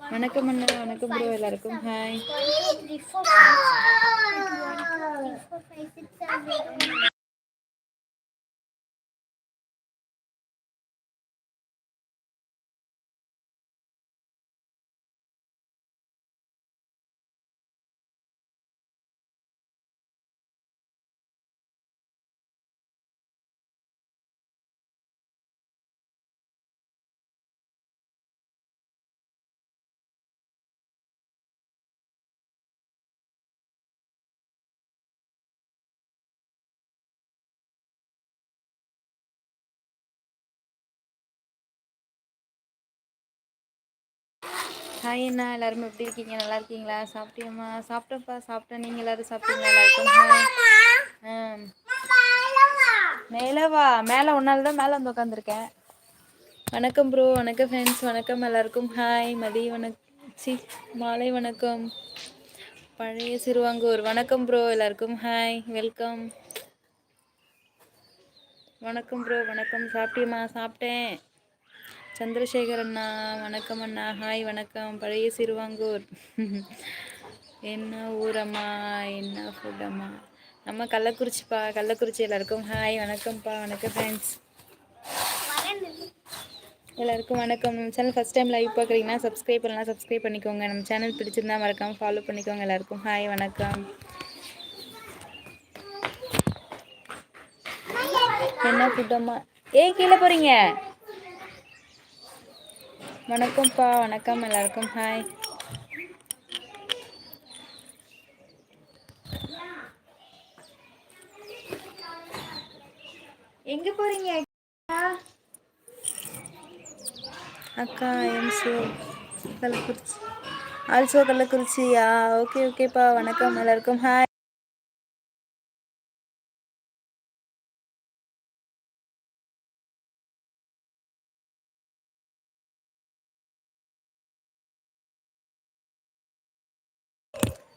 வணக்கம் அண்ணா வணக்கம் ப்ரோ எல்லாருக்கும் ஹாய் ஹாய் அண்ணா எல்லாருமே எப்படி இருக்கீங்க? நல்லா இருக்கீங்களா? சாப்பிட்டியம்மா? சாப்பிட்டப்பா சாப்பிட்டேன். நீங்கள் எல்லாரும் சாப்பிட்டீங்களா? எல்லாருக்கும் ஹாய் ஆ மேலே வா மேலே ஒன்றால் தான் மேலே வந்து உட்காந்துருக்கேன் வணக்கம் ப்ரோ வணக்கம் ஃப்ரெண்ட்ஸ் வணக்கம் எல்லாருக்கும். ஹாய் மதிய வணக்கம் சி மாலை வணக்கம். பழைய சிறுவாங்கூர். வணக்கம் ப்ரோ எல்லாருக்கும் ஹாய் வெல்கம் வணக்கம் ப்ரோ வணக்கம். சாப்பிட்டியம்மா? சாப்பிட்டேன். சந்திரசேகர் அண்ணா வணக்கம் அண்ணா ஹாய் வணக்கம். பழைய சிறுவாங்கூர். என்ன ஊரம்மா? என்ன ஃபுட்டம்மா நம்ம கள்ளக்குறிச்சிப்பா. கள்ளக்குறிச்சி எல்லாருக்கும் ஹாய் வணக்கம்ப்பா. வணக்கம் ஃப்ரெண்ட்ஸ் எல்லாருக்கும் வணக்கம். நம்ம சேனல் ஃபஸ்ட் டைம் லைவ் பார்க்குறீங்கன்னா சப்ஸ்கிரைப் பண்ணலாம். சப்ஸ்கிரைப் பண்ணிக்கோங்க. நம்ம சேனல் பிடிச்சிருந்தா மறக்காமல் ஃபாலோ பண்ணிக்கோங்க எல்லாருக்கும். ஹாய் வணக்கம். என்ன ஃபுட்டம்மா ஏன் கீழே போகிறீங்க வணக்கம்ப்பா வணக்கம் எல்லாருக்கும். ஹாய் எங்க போறீங்க அக்கா? எம் சோ கள்ளக்குறிச்சி. ஆல்சோ கள்ளக்குறிச்சியா? ஓகே ஓகேப்பா வணக்கம் எல்லாருக்கும். ஹாய்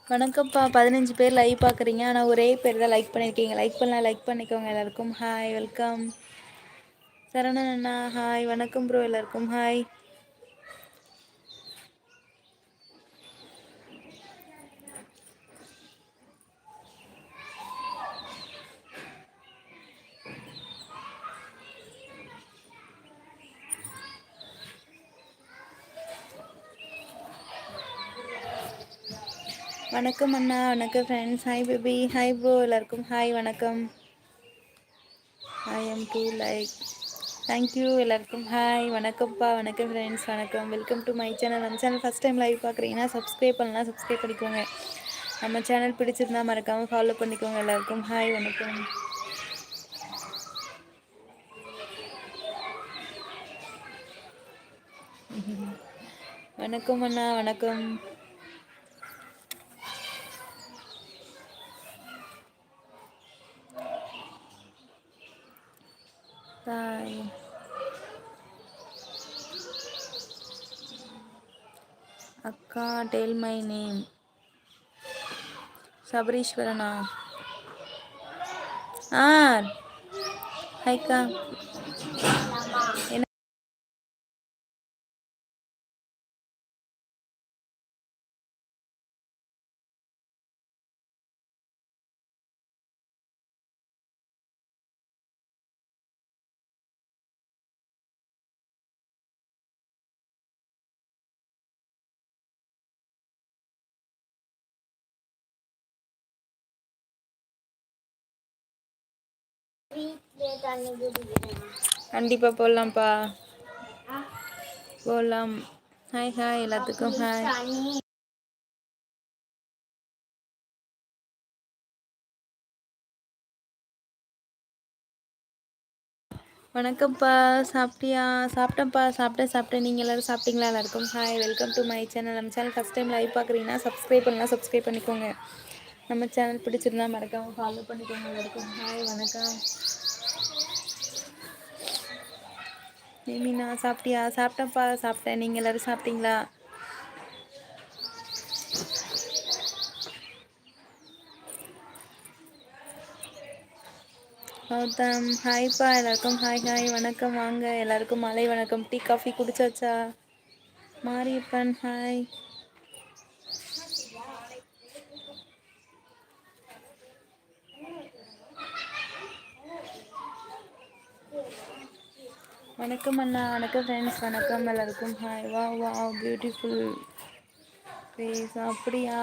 வணக்கம்ப்பா. பதினஞ்சு பேர் லைவ் பார்க்குறீங்க ஆனால் ஒரே பேர் தான் லைக் பண்ணியிருக்கீங்க லைக் பண்ணலாம் லைக் பண்ணிக்கோங்க எல்லாருக்கும். ஹாய் வெல்கம் சரவணன் அண்ணா ஹாய் வணக்கம் ப்ரோ எல்லாருக்கும். ஹாய் வணக்கம் அண்ணா வணக்கம் friends hi baby hi bro எல்லாருக்கும் ஹாய் வணக்கம். I'm to like thank you எல்லாருக்கும் ஹாய் வணக்கம்ப்பா வணக்கம் ஃப்ரெண்ட்ஸ் வணக்கம். வெல்கம் டு மை சேனல் நம்ம சேனல் ஃபஸ்ட் டைம் லைவ் பார்க்குறீங்கன்னா சப்ஸ்கிரைப் பண்ணலாம் சப்ஸ்கிரைப் பண்ணிக்கோங்க. நம்ம சேனல் பிடிச்சிருந்தா மறக்காமல் ஃபாலோ பண்ணிக்கோங்க. எல்லாருக்கும் ஹாய் வணக்கம். வணக்கம் அண்ணா வணக்கம். அக்கா டெல் மை நேம் சபரீஸ்வரனா ஆ ஹைக்கா கண்டிப்பாக போடலாம்ப்பா போடலாம் ஹாய் ஹாய் எல்லாத்துக்கும் ஹாய் வணக்கம்ப்பா. சாப்பிட்டியா? சாப்பிட்டேன்ப்பா. சாப்பிட்டேன் சாப்பிட்டேன். நீங்கள் எல்லோரும் சாப்பிட்டீங்களா? எல்லாருக்கும் hi welcome to my channel நம்ம சேனல் ஃபஸ்ட் டைம் லைவ் பார்க்குறீங்கன்னா சப்ஸ்கிரைப் பண்ணலாம் சப்ஸ்கிரைப் பண்ணிக்கோங்க. நம்ம சேனல் பிடிச்சிருந்தா மறக்காமல் ஃபாலோ பண்ணிக்கோங்க. எல்லாருக்கும் ஹாய் வணக்கம். மீனா சாப்பிட்டியா? சாப்பிட்டேன்ப்பா சாப்பிட்டேன். நீங்கள் எல்லோரும் சாப்பிட்டீங்களா? கௌதம் ஹாய்ப்பா எல்லாருக்கும் ஹாய் ஹாய் வணக்கம். வாங்க. எல்லாருக்கும் மலை வணக்கம். டீ காஃபி குடிச்சாச்சா? மாரியப்பன் ஹாய் வணக்கம் அண்ணா வணக்கம் ஃப்ரெண்ட்ஸ் வணக்கம் எல்லாருக்கும். ஹாய் வா வா பியூட்டிஃபுல் ஃபேஸ் அப்படியா?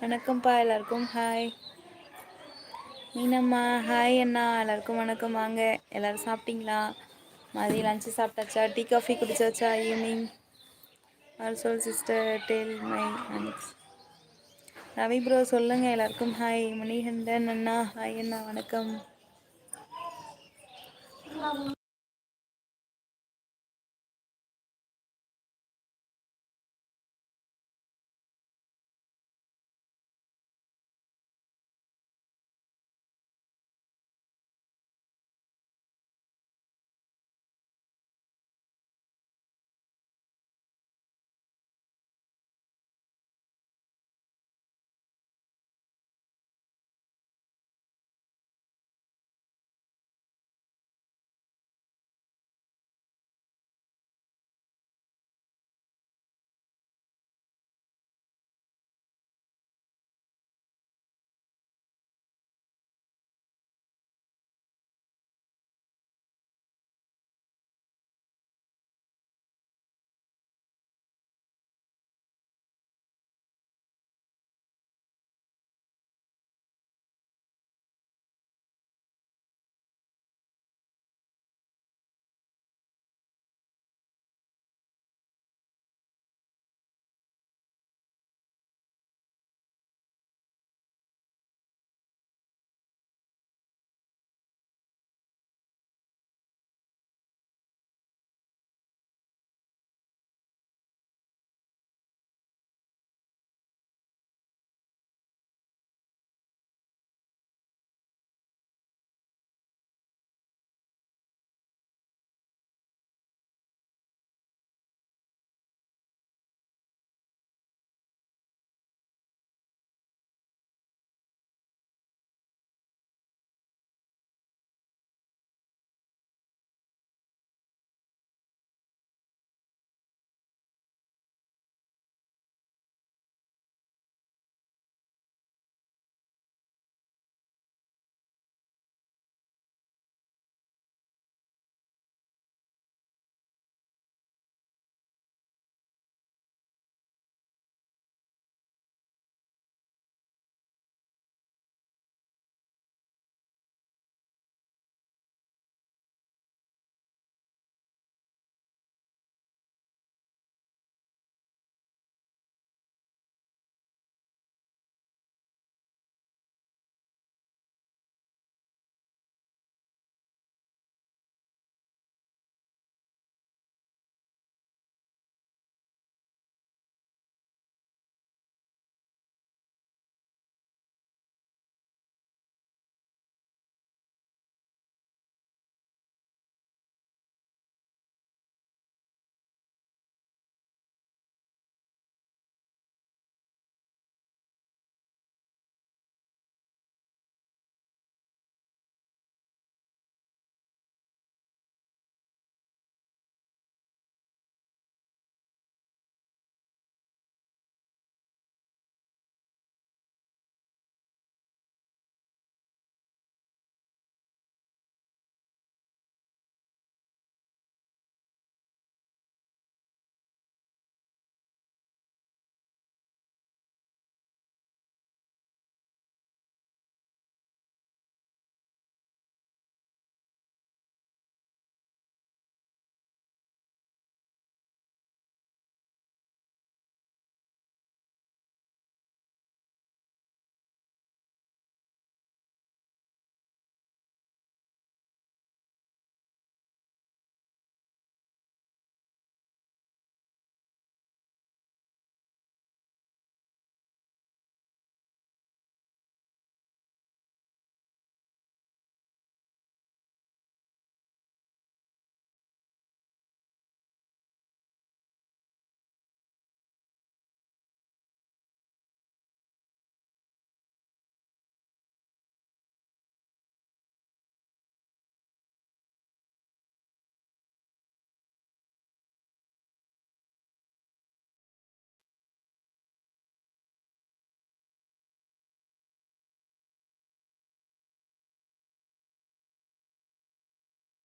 வணக்கம்ப்பா எல்லாருக்கும். ஹாய் மீனம்மா ஹாய் அண்ணா. எல்லாருக்கும் வணக்கம். வாங்க. எல்லோரும் சாப்பிட்டீங்களா? மதியம் லஞ்சு சாப்பிட்டாச்சா? Tea coffee குடிச்சாச்சா? Evening also sister tell my அன்ஸ் Ravi bro சொல்லுங்கள் எல்லாருக்கும். ஹாய் மணிகண்டன் அண்ணா. ஹாய் அண்ணா வணக்கம்.